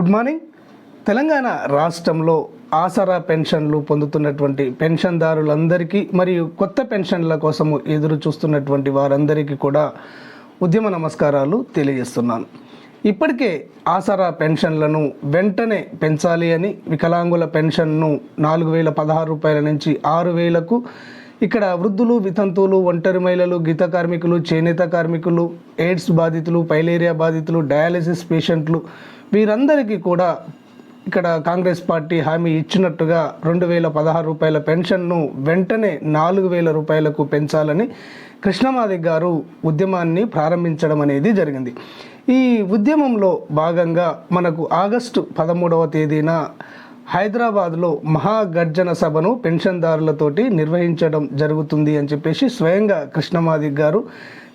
Good morning. Telangana రాష్ట్రంలో ఆసరా పెన్షన్లు పొందుతున్నటువంటి పెన్షన్దారులందరికీ మరియు కొత్త పెన్షన్ల కోసము ఎదురు చూస్తున్నటువంటి వారందరికీ కూడా ఉద్యమ నమస్కారాలు తెలియజేస్తున్నాను. ఇప్పటికే ఆసరా పెన్షన్లను వెంటనే పెంచాలి అని వికలాంగుల పెన్షన్ను నాలుగు వేల పదహారు రూపాయల నుంచి ఆరు వేలకు ఇక్కడ వృద్ధులు వితంతువులు ఒంటరి మహిళలు గీత కార్మికులు చేనేత కార్మికులు ఎయిడ్స్ బాధితులు పైలేరియా బాధితులు డయాలసిస్ పేషెంట్లు వీరందరికీ కూడా ఇక్కడ కాంగ్రెస్ పార్టీ హామీ ఇచ్చినట్టుగా రెండు వేల పదహారు రూపాయల పెన్షన్ను వెంటనే నాలుగు వేల రూపాయలకు పెంచాలని కృష్ణమాది గారు ఉద్యమాన్ని ప్రారంభించడం అనేది జరిగింది. ఈ ఉద్యమంలో భాగంగా మనకు ఆగస్టు పదమూడవ తేదీన హైదరాబాద్లో మహాగర్జన సభను పెన్షన్దారులతోటి నిర్వహించడం జరుగుతుంది అని చెప్పేసి స్వయంగా కృష్ణమాది గారు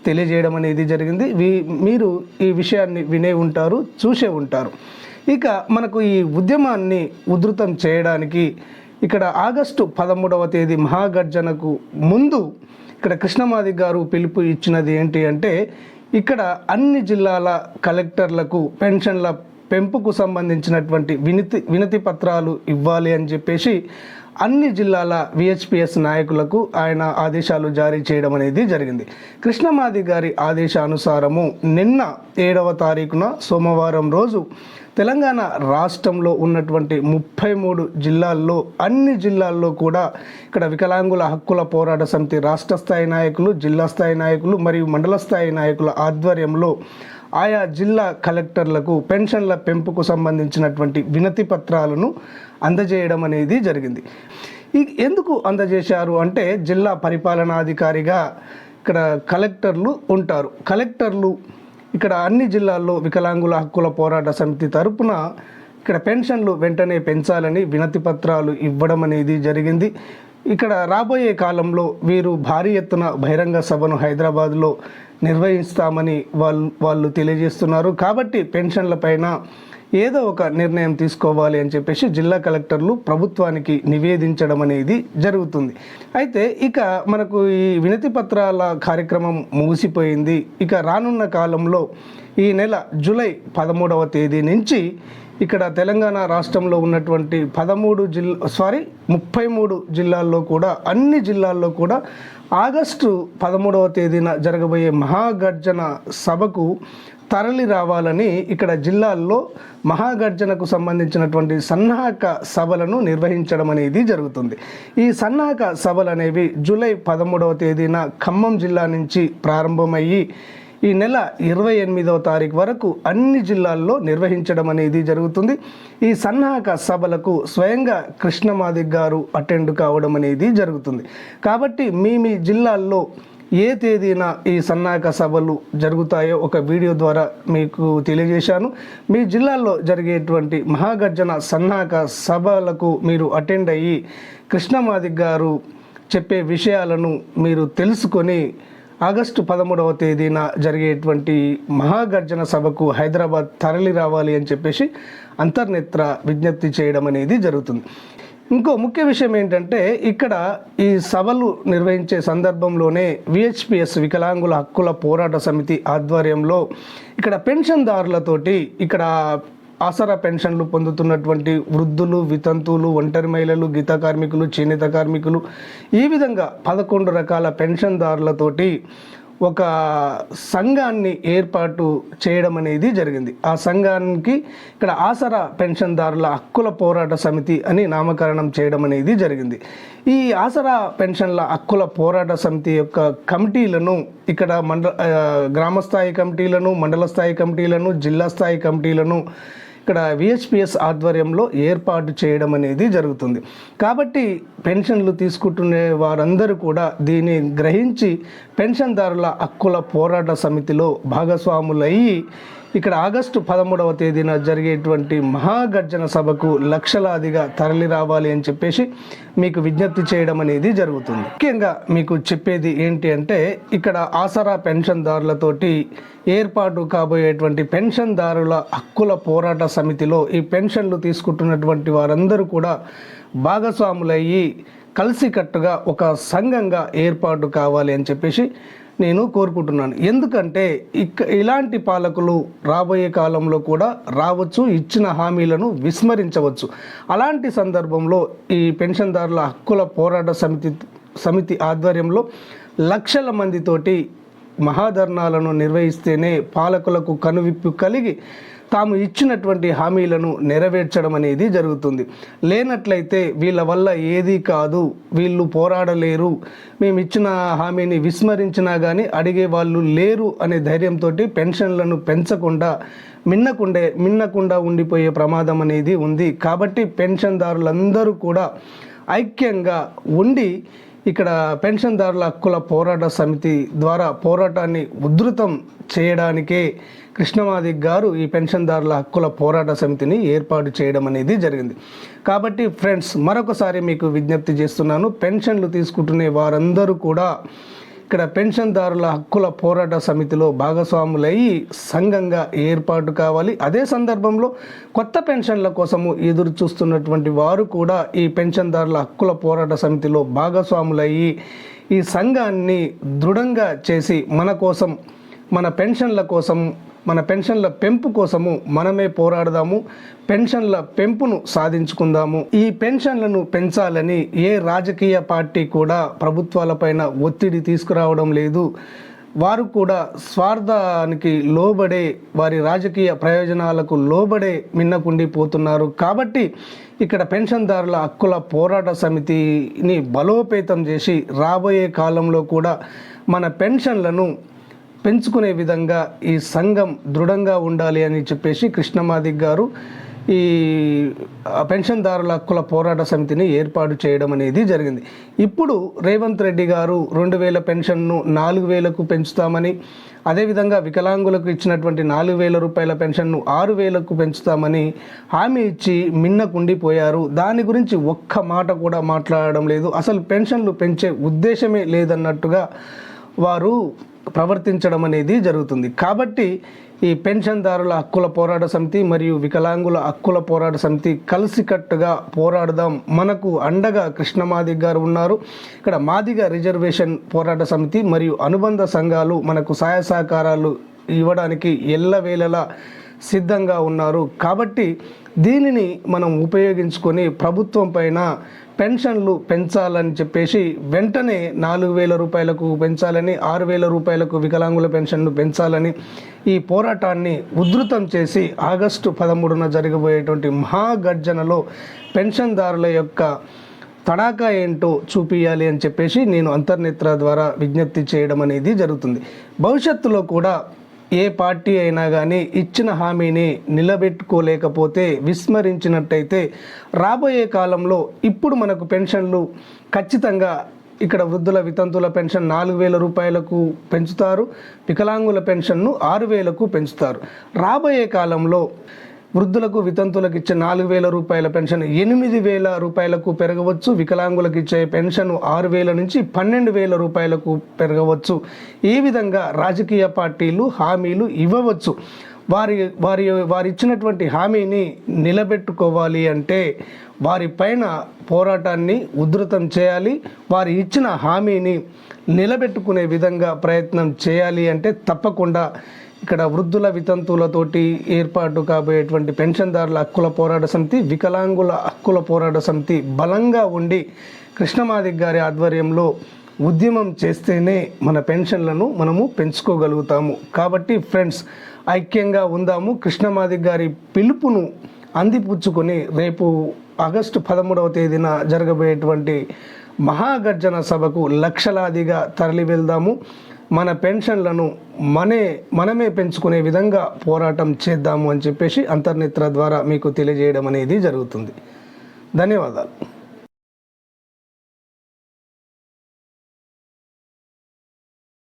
తెలియజేయడం అనేది జరిగింది. వీ మీరు ఈ విషయాన్ని వినే ఉంటారు చూసే ఉంటారు. ఇక మనకు ఈ ఉద్యమాన్ని ఉధృతం చేయడానికి ఇక్కడ ఆగస్టు పదమూడవ తేదీ మహాగర్జనకు ముందు ఇక్కడ కృష్ణమాది గారు పిలుపు ఇచ్చినది ఏంటి అంటే ఇక్కడ అన్ని జిల్లాల కలెక్టర్లకు పెన్షన్ల పెంపుకు సంబంధించినటువంటి వినతి వినతి పత్రాలు ఇవ్వాలి అని చెప్పేసి అన్ని జిల్లాల విహెచ్పిఎస్ నాయకులకు ఆయన ఆదేశాలు జారీ చేయడం అనేది జరిగింది. కృష్ణమాది గారి ఆదేశానుసారము నిన్న ఏడవ తారీఖున సోమవారం రోజు తెలంగాణ రాష్ట్రంలో ఉన్నటువంటి ముప్పై మూడు జిల్లాల్లో అన్ని జిల్లాల్లో కూడా ఇక్కడ వికలాంగుల హక్కుల పోరాట సమితి రాష్ట్ర స్థాయి నాయకులు జిల్లా స్థాయి నాయకులు మరియు మండల స్థాయి నాయకుల ఆధ్వర్యంలో ఆయా జిల్లా కలెక్టర్లకు పెన్షన్ల పెంపుకు సంబంధించినటువంటి వినతి పత్రాలను అందజేయడం అనేది జరిగింది. ఈ ఎందుకు అందజేశారు అంటే జిల్లా పరిపాలనాధికారిగా ఇక్కడ కలెక్టర్లు ఉంటారు. కలెక్టర్లు ఇక్కడ అన్ని జిల్లాల్లో వికలాంగుల హక్కుల పోరాట సమితి తరపున ఇక్కడ పెన్షన్లు వెంటనే పెంచాలని వినతి పత్రాలు ఇవ్వడం అనేది జరిగింది. ఇక్కడ రాబోయే కాలంలో వీరు భారీ ఎత్తున బహిరంగ సభను హైదరాబాద్లో నిర్వహిస్తామని వాళ్ళు వాళ్ళు తెలియజేస్తున్నారు. కాబట్టి పెన్షన్లపైన ఏదో ఒక నిర్ణయం తీసుకోవాలి అని చెప్పేసి జిల్లా కలెక్టర్లు ప్రభుత్వానికి నివేదించడం అనేది జరుగుతుంది. అయితే ఇక మనకు ఈ వినతి పత్రాల కార్యక్రమం ముగిసిపోయింది. ఇక రానున్న కాలంలో ఈ నెల జూలై పదమూడవ తేదీ నుంచి ఇక్కడ తెలంగాణ రాష్ట్రంలో ఉన్నటువంటి పదమూడు జిల్లా సారీ ముప్పై మూడు జిల్లాల్లో కూడా అన్ని జిల్లాల్లో కూడా ఆగస్టు పదమూడవ తేదీన జరగబోయే మహాగర్జన సభకు తరలి రావాలని ఇక్కడ జిల్లాల్లో మహాగర్జనకు సంబంధించినటువంటి సన్నాహక సభలను నిర్వహించడం అనేది జరుగుతుంది. ఈ సన్నాహక సభలు అనేవి జూలై పదమూడవ తేదీన ఖమ్మం జిల్లా నుంచి ప్రారంభమయ్యి ఈ నెల ఇరవై ఎనిమిదవ తారీఖు వరకు అన్ని జిల్లాల్లో నిర్వహించడం అనేది జరుగుతుంది. ఈ సన్నాహక సభలకు స్వయంగా కృష్ణమాదిక్ గారు అటెండ్ కావడం అనేది జరుగుతుంది. కాబట్టి మీ మీ జిల్లాల్లో ఏ తేదీన ఈ సన్నాహక సభలు జరుగుతాయో ఒక వీడియో ద్వారా మీకు తెలియజేశాను. మీ జిల్లాల్లో జరిగేటువంటి మహాగర్జన సన్నాహక సభలకు మీరు అటెండ్ అయ్యి కృష్ణమాదిక్ గారు చెప్పే విషయాలను మీరు తెలుసుకొని ఆగస్టు పదమూడవ తేదీన జరిగేటువంటి మహాగర్జన సభకు హైదరాబాద్ తరలి రావాలి అని చెప్పేసి అంతర్నేత్ర విజ్ఞప్తి చేయడం అనేది జరుగుతుంది. ఇంకో ముఖ్య విషయం ఏంటంటే ఇక్కడ ఈ సభలు నిర్వహించే సందర్భంలోనే విహెచ్పిఎస్ వికలాంగుల హక్కుల పోరాట సమితి ఆధ్వర్యంలో ఇక్కడ పెన్షన్దారులతోటి ఇక్కడ ఆసరా పెన్షన్లు పొందుతున్నటువంటి వృద్ధులు వితంతువులు ఒంటరి మహిళలు గీత కార్మికులు చేనేత కార్మికులు ఈ విధంగా పదకొండు రకాల పెన్షన్దారులతోటి ఒక సంఘాన్ని ఏర్పాటు చేయడం అనేది జరిగింది. ఆ సంఘానికి ఇక్కడ ఆసరా పెన్షన్దారుల హక్కుల పోరాట సమితి అని నామకరణం చేయడం అనేది జరిగింది. ఈ ఆసరా పెన్షన్ల హక్కుల పోరాట సమితి యొక్క కమిటీలను ఇక్కడ మండల గ్రామ స్థాయి కమిటీలను మండల స్థాయి కమిటీలను జిల్లా స్థాయి కమిటీలను ఇక్కడ విహెచ్పిఎస్ ఆధ్వర్యంలో ఏర్పాటు చేయడం అనేది జరుగుతుంది. కాబట్టి పెన్షన్లు తీసుకుంటునే వారందరూ కూడా దీన్ని గ్రహించి పెన్షన్దారుల హక్కుల పోరాట సమితిలో భాగస్వాములయ్యి ఇక్కడ ఆగస్టు పదమూడవ తేదీన జరిగేటువంటి మహాగర్జన సభకు లక్షలాదిగా తరలి రావాలి అని చెప్పేసి మీకు విజ్ఞప్తి చేయడం అనేది జరుగుతుంది. ముఖ్యంగా మీకు చెప్పేది ఏంటి అంటే ఇక్కడ ఆసరా పెన్షన్దారులతోటి ఏర్పాటు కాబోయేటువంటి పెన్షన్దారుల హక్కుల పోరాట సమితిలో ఈ పెన్షన్లు తీసుకుంటున్నటువంటి వారందరూ కూడా భాగస్వాములయ్యి కలిసికట్టుగా ఒక సంఘంగా ఏర్పాటు కావాలి అని చెప్పేసి నేను కోరుకుంటున్నాను. ఎందుకంటే ఇక ఇలాంటి పాలకులు రాబోయే కాలంలో కూడా రావచ్చు ఇచ్చిన హామీలను విస్మరించవచ్చు. అలాంటి సందర్భంలో ఈ పెన్షన్దారుల హక్కుల పోరాట సమితి సమితి ఆధ్వర్యంలో లక్షల మందితోటి మహాధర్నాలను నిర్వహిస్తేనే పాలకులకు కనువిప్పు కలిగి తాము ఇచ్చినటువంటి హామీలను నెరవేర్చడం అనేది జరుగుతుంది. లేనట్లయితే వీళ్ళ వల్ల ఏదీ కాదు వీళ్ళు పోరాడలేరు మేము ఇచ్చిన హామీని విస్మరించినా కానీ అడిగే వాళ్ళు లేరు అనే ధైర్యంతో పెన్షన్లను పెంచకుండా మిన్నకుండే మిన్నకుండా ఉండిపోయే ప్రమాదం అనేది ఉంది. కాబట్టి పెన్షన్దారులందరూ కూడా ఐక్యంగా ఉండి ఇక్కడ పెన్షన్దారుల హక్కుల పోరాట సమితి ద్వారా పోరాటాన్ని ఉధృతం చేయడానికే కృష్ణమాదిక్ గారు ఈ పెన్షన్దారుల హక్కుల పోరాట సమితిని ఏర్పాటు చేయడం అనేది జరిగింది. కాబట్టి ఫ్రెండ్స్ మరొకసారి మీకు విజ్ఞప్తి చేస్తున్నాను పెన్షన్లు తీసుకుంటునే వారందరూ కూడా ఇక్కడ పెన్షన్దారుల హక్కుల పోరాట సమితిలో భాగస్వాములయ్యి సంఘంగా ఏర్పాటు కావాలి. అదే సందర్భంలో కొత్త పెన్షన్ల కోసము ఎదురు చూస్తున్నటువంటి వారు కూడా ఈ పెన్షన్దారుల హక్కుల పోరాట సమితిలో భాగస్వాములయ్యి ఈ సంఘాన్ని దృఢంగా చేసి మన కోసం మన పెన్షన్ల కోసం మన పెన్షన్ల పెంపు కోసము మనమే పోరాడదాము పెన్షన్ల పెంపును సాధించుకుందాము. ఈ పెన్షన్లను పెంచాలని ఏ రాజకీయ పార్టీ కూడా ప్రభుత్వాలపైన ఒత్తిడి తీసుకురావడం లేదు. వారు కూడా స్వార్థానికి లోబడే వారి రాజకీయ ప్రయోజనాలకు లోబడే మిన్నకుండిపోతున్నారు కాబట్టి ఇక్కడ పెన్షన్దారుల హక్కుల పోరాట సమితిని బలోపేతం చేసి రాబోయే కాలంలో కూడా మన పెన్షన్లను పెంచుకునే విధంగా ఈ సంఘం దృఢంగా ఉండాలి అని చెప్పేసి కృష్ణమాదిక్ గారు ఈ పెన్షన్దారుల హక్కుల పోరాట సమితిని ఏర్పాటు చేయడం అనేది జరిగింది. ఇప్పుడు రేవంత్ రెడ్డి గారు రెండు వేల పెన్షన్ను నాలుగు వేలకు పెంచుతామని అదేవిధంగా వికలాంగులకు ఇచ్చినటువంటి నాలుగు వేల రూపాయల పెన్షన్ను ఆరు వేలకు పెంచుతామని హామీ ఇచ్చి మిన్నకుండిపోయారు దాని గురించి ఒక్క మాట కూడా మాట్లాడడం లేదు. అసలు పెన్షన్లు పెంచే ఉద్దేశమే లేదన్నట్టుగా వారు ప్రవర్తించడం అనేది జరుగుతుంది. కాబట్టి ఈ పెన్షన్దారుల హక్కుల పోరాట సమితి మరియు వికలాంగుల హక్కుల పోరాట సమితి కలిసికట్టుగా పోరాడదాం. మనకు అండగా కృష్ణమాదిగ్ గారు ఉన్నారు. ఇక్కడ మాదిగ రిజర్వేషన్ పోరాట సమితి మరియు అనుబంధ సంఘాలు మనకు సహాయ సహకారాలు ఇవ్వడానికి ఎల్లవేళలా సిద్ధంగా ఉన్నారు. కాబట్టి దీనిని మనం ఉపయోగించుకొని ప్రభుత్వం పైన పెన్షన్లు పెంచాలని చెప్పేసి వెంటనే నాలుగు వేల రూపాయలకు పెంచాలని ఆరు వేల రూపాయలకు వికలాంగుల పెన్షన్లు పెంచాలని ఈ పోరాటాన్ని ఉధృతం చేసి ఆగస్టు పదమూడున జరగబోయేటువంటి మహాగర్జనలో పెన్షన్దారుల యొక్క తడాకా ఏంటో చూపియాలి అని చెప్పేసి నేను అంతర్నేత్ర ద్వారా విజ్ఞప్తి చేయడం అనేది జరుగుతుంది. భవిష్యత్తులో కూడా ఏ పార్టీ అయినా కానీ ఇచ్చిన హామీని నిలబెట్టుకోలేకపోతే విస్మరించినట్టయితే రాబోయే కాలంలో ఇప్పుడు మనకు పెన్షన్లు ఖచ్చితంగా ఇక్కడ వృద్ధుల వితంతుల పెన్షన్ నాలుగు వేల రూపాయలకు పెంచుతారు వికలాంగుల పెన్షన్ను ఆరు వేలకు పెంచుతారు. రాబోయే కాలంలో వృద్ధులకు వితంతులకు ఇచ్చే నాలుగు వేల రూపాయల పెన్షన్ ఎనిమిది వేల రూపాయలకు పెరగవచ్చు. వికలాంగులకు ఇచ్చే పెన్షన్ ఆరు వేల నుంచి పన్నెండు వేల రూపాయలకు పెరగవచ్చు. ఈ విధంగా రాజకీయ పార్టీలు హామీలు ఇవ్వవచ్చు. వారి వారి వారి ఇచ్చినటువంటి హామీని నిలబెట్టుకోవాలి అంటే వారి పైన పోరాటాన్ని ఉధృతం చేయాలి. వారి ఇచ్చిన హామీని నిలబెట్టుకునే విధంగా ప్రయత్నం చేయాలి అంటే తప్పకుండా ఇక్కడ వృద్ధుల వితంతువులతోటి ఏర్పాటు కాబోయేటువంటి పెన్షన్దారుల హక్కుల పోరాట సమితి వికలాంగుల హక్కుల పోరాట సమితి బలంగా ఉండి కృష్ణమాదిక్ గారి ఆధ్వర్యంలో ఉద్యమం చేస్తేనే మన పెన్షన్లను మనము పెంచుకోగలుగుతాము. కాబట్టి ఫ్రెండ్స్ ఐక్యంగా ఉందాము. కృష్ణమాదిక్ గారి పిలుపును అందిపుచ్చుకొని రేపు ఆగస్టు పదమూడవ తేదీన జరగబోయేటువంటి మహాగర్జన సభకు లక్షలాదిగా తరలి వెళ్దాము మన పెన్షన్లను మనే మనమే పెంచుకునే విధంగా పోరాటం చేద్దాము అని చెప్పేసి అంతర్నేత్ర ద్వారా మీకు తెలియజేయడం అనేది జరుగుతుంది. ధన్యవాదాలు.